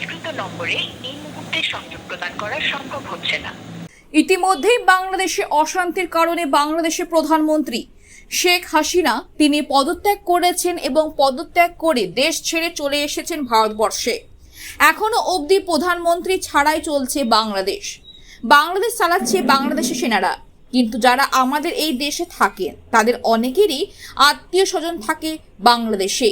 প্রদানকৃত নম্বরে এই মুহূর্তে সংযোগ প্রদান করা সম্ভব হচ্ছে না। ইতিমধ্যেই বাংলাদেশে অশান্তির কারণে বাংলাদেশের প্রধানমন্ত্রী শেখ হাসিনা তিনি পদত্যাগ করেছেন এবং পদত্যাগ করে দেশ ছেড়ে চলে এসেছেন ভারতবর্ষে। এখনও অবধি প্রধানমন্ত্রী ছাড়াই চলছে বাংলাদেশ। বাংলাদেশ চালাচ্ছে বাংলাদেশের সেনারা। কিন্তু যারা আমাদের এই দেশে থাকেন তাদের অনেকেরই আত্মীয় স্বজন থাকে বাংলাদেশে।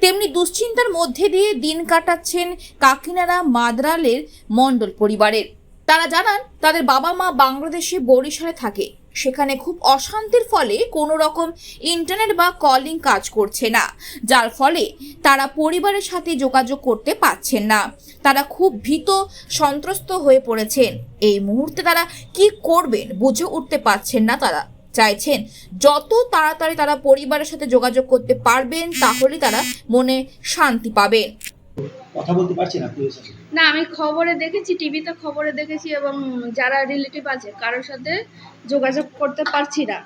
তেমনি দুশ্চিন্তার মধ্যে দিয়ে দিন কাটাচ্ছেন কাকিনাড়া মাদ্রালের মণ্ডল পরিবারের। তারা জানান, তাদের বাবা মা বাংলাদেশে বরিশালে থাকে। সেখানে খুব অশান্তির ফলে কোনো রকম ইন্টারনেট বা কলিং কাজ করছে না। যার ফলে তারা পরিবারের সাথে যোগাযোগ করতে পারছেন না। তারা খুব ভীত, সন্ত্রস্ত হয়ে পড়েছেন। এই মুহূর্তে তারা কি করবেন বুঝে উঠতে পারছেন না তারা। চাইছেন। যত তাড়াতাড়ি তারা পরিবারের সাথে যোগাযোগ করতে পারবেন তাহলে তারা মনে শান্তি পাবেন কথা বলতে পারছেন আপনাদের সাথে? না আমি খবরে দেখেছি টিভিতে খবরে দেখেছি এবং যারা রিলেটিভ আছে কারোর সাথে যোগাযোগ করতে পারছি না।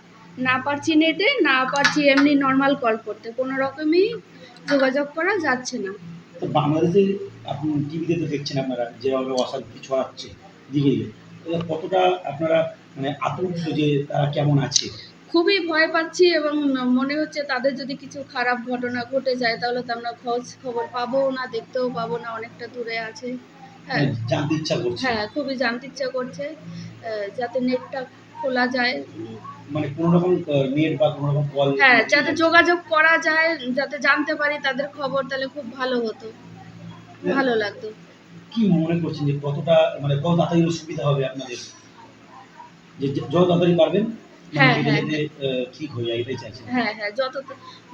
না পারছি নেটে না পারছি এমনি নর্মাল কল করতে। কোনো রকমই যোগাযোগ করা যাচ্ছে না। তো বাংলাদেশে আপনি টিভিতে তো দেখছেন আপনারা যেভাবে অশান্তি ছড়াচ্ছে দিকে কতটা আপনারা মানে আতঙ্কিত যে তারা কেমন আছে? খুবই ভয় পাচ্ছি এবং মনে হচ্ছে তাদের যদি কিছু খারাপ ঘটনা ঘটে যায় তাহলে তো আমরা খোঁজ খবর পাবো না দেখতেও পাবো না অনেকটা দূরে আছে। হ্যাঁ। মানে জানতে ইচ্ছা করছে। হ্যাঁ খুবই জানতে ইচ্ছা করছে যাতে নেটটা খোলা যায়। মানে কোনো রকম নেট বা কোনো রকম কল হ্যাঁ যাতে যোগাযোগ করা যায় যাতে জানতে পারি তাদের খবর তাহলে খুব ভালো হতো। ভালো লাগতো। কি মনে করছেন যে কতটা মানে কত তাড়াতাড়ি সুবিধা হবে আপনাদের? যে যে- যত তাড়াতাড়ি পারবেন মানে হ্যাঁ, হ্যাঁ, ঠিক হয়ে যায় এটাই চাইছেন। হ্যাঁ হ্যাঁ যত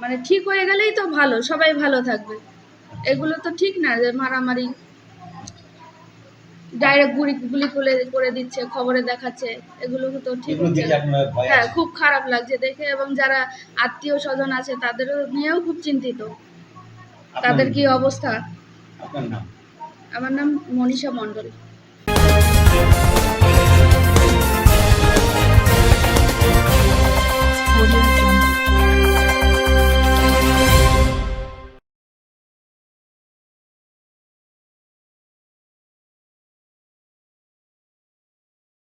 মানে ঠিক হয়ে গেলেই তো ভালো সবাই ভালো থাকবে। এগুলো তো ঠিক না যে মারামারি। ডাইরেক্ট গুলি গুলি করে করে দিচ্ছে খবরে দেখাচ্ছে এগুলো তো ঠিক হ্যাঁ খুব খারাপ লাগছে দেখে এবং যারা আত্মীয় স্বজন আছে তাদেরও নিয়েও খুব চিন্তিত। তাদের কি অবস্থা? আমার নাম মনীষা মণ্ডল।